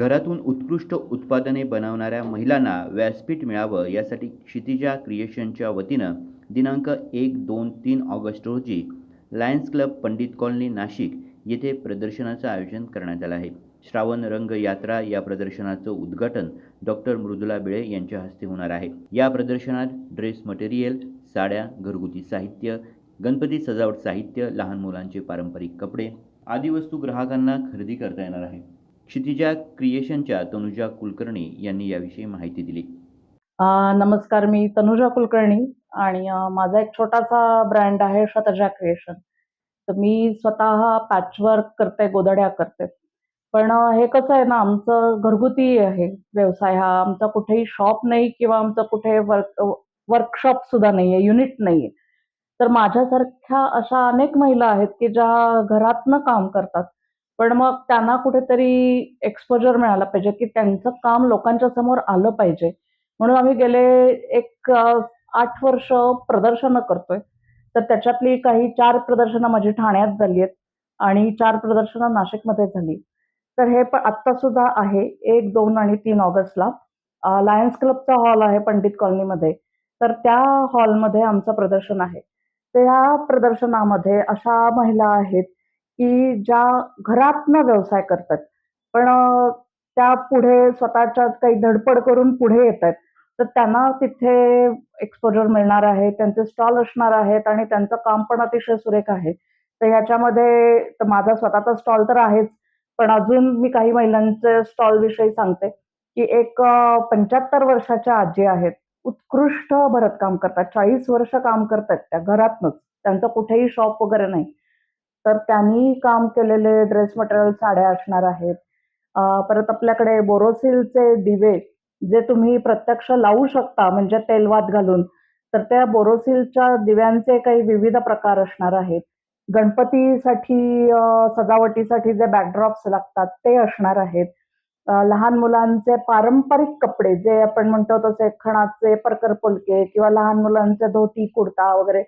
घरातून उत्कृष्ट उत्पादने बनवणाऱ्या महिलांना व्यासपीठ मिळावं यासाठी क्षितिजा क्रिएशनच्या वतीनं दिनांक एक दोन तीन ऑगस्ट रोजी lions club Pandit colony Nashik येथे प्रदर्शनाचं आयोजन करण्यात आलं आहे. श्रावण रंग यात्रा या प्रदर्शनाचं उद्घाटन डॉक्टर मृदुला बिळे यांच्या हस्ते होणार आहे. या प्रदर्शनात ड्रेस मटेरियल साड्या घरगुती साहित्य गणपती सजावट साहित्य लहान मुलांचे पारंपरिक कपडे आदी वस्तू ग्राहकांना खरेदी करता येणार आहे. क्षितिजा क्रिएशनच्या तनुजा कुलकर्णी यांनी याविषयी माहिती दिली. नमस्कार मी तनुजा कुलकर्णी आणि माझा एक छोटासा ब्रँड आहे शतजा क्रिएशन. तर मी स्वतः पॅचवर्क करते गोधड्या करते. पण हे कसं आहे ना आमचं घरगुती आहे व्यवसाय हा. आमचा कुठेही शॉप नाही किंवा आमचं कुठे वर्क वर्कशॉप सुद्धा नाही आहे युनिट नाही आहे. तर माझ्यासारख्या अशा अनेक महिला आहेत की ज्या घरातनं काम करतात. पण मग त्यांना कुठेतरी एक्सपोजर मिळाला पाहिजे की त्यांचं काम लोकांच्या समोर आलं पाहिजे. म्हणून आम्ही गेले एक आठ वर्ष प्रदर्शनं करतोय. तर त्याच्यातली काही चार प्रदर्शनं माझी ठाण्यात झाली आहेत आणि चार प्रदर्शनं नाशिकमध्ये झाली. तर हे पण आत्ता सुद्धा आहे एक दोन आणि तीन ऑगस्टला. लायन्स क्लबचा हॉल आहे पंडित कॉलनीमध्ये. तर त्या हॉलमध्ये आमचं प्रदर्शन आहे. तर ह्या प्रदर्शनामध्ये अशा महिला आहेत की ज्या घरातनं व्यवसाय करतात. पण त्या पुढे स्वतःच्या काही धडपड करून पुढे येत आहेत तर त्यांना तिथे एक्सपोजर मिळणार आहे त्यांचे स्टॉल असणार आहेत आणि त्यांचं काम पण अतिशय सुरेख आहे. तर ह्याच्यामध्ये तर माझा स्वतःचा स्टॉल तर आहेच. पण अजून मी काही महिलांचे स्टॉल विषयी सांगते की एक पंच्याहत्तर वर्षाच्या आजी आहेत. उत्कृष्ट भरतकाम करतात. चाळीस वर्ष काम करतात त्या घरातनच. त्यांचं कुठेही शॉप वगैरे नाही. तर त्यांनी काम केलेले ड्रेस मटेरियल साड्या असणार आहेत. परत आपल्याकडे बोरोसिलचे दिवे जे तुम्ही प्रत्यक्ष लावू शकता म्हणजे तेलवात घालून तर त्या बोरोसिलच्या दिव्यांचे काही विविध प्रकार असणार आहेत. गणपतीसाठी सजावटीसाठी जे बॅकड्रॉप्स लागतात ते असणार आहेत. लहान मुलांचे पारंपरिक कपडे जे आपण म्हणतो तसे खणाचे परकर पुलके किंवा लहान मुलांचे धोती कुर्ता वगैरे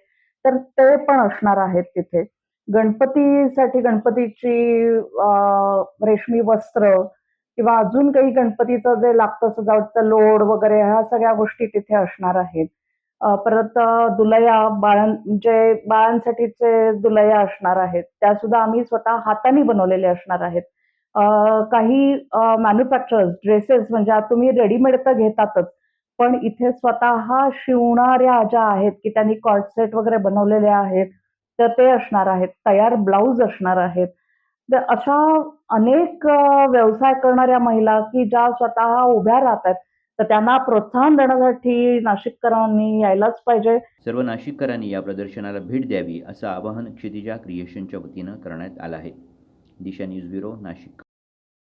तर ते पण असणार आहेत तिथे. गणपतीसाठी गणपतीची रेशमी वस्त्र किंवा अजून काही गणपतीचं जे लागतं सजावटचं लोड वगैरे ह्या सगळ्या गोष्टी तिथे असणार आहेत. परत दुलया बाळां जे बाळांसाठीचे दुलया असणार आहेत त्या सुद्धा आम्ही स्वतः हाताने बनवलेले असणार आहेत. काही मॅन्युफॅक्चरर्स ड्रेसेस म्हणजे तुम्ही रेडीमेड तर घेतातच पण इथे स्वतः शिवणाऱ्या ज्या आहेत की त्यांनी कॉर्डसेट वगैरे बनवलेले आहेत तर ते असणार आहेत तयार ब्लाऊज असणार आहेत. तर अशा अनेक व्यवसाय करणाऱ्या महिला की ज्या स्वतः उभ्या राहतात तर त्यांना प्रोत्साहन देण्यासाठी नाशिककरांनी यायलाच पाहिजे. सर्व नाशिककरांनी या प्रदर्शनाला भेट द्यावी असं आवाहन क्षितिजा क्रिएशनच्या वतीनं करण्यात आलं आहे. Disha news bureau Nashik.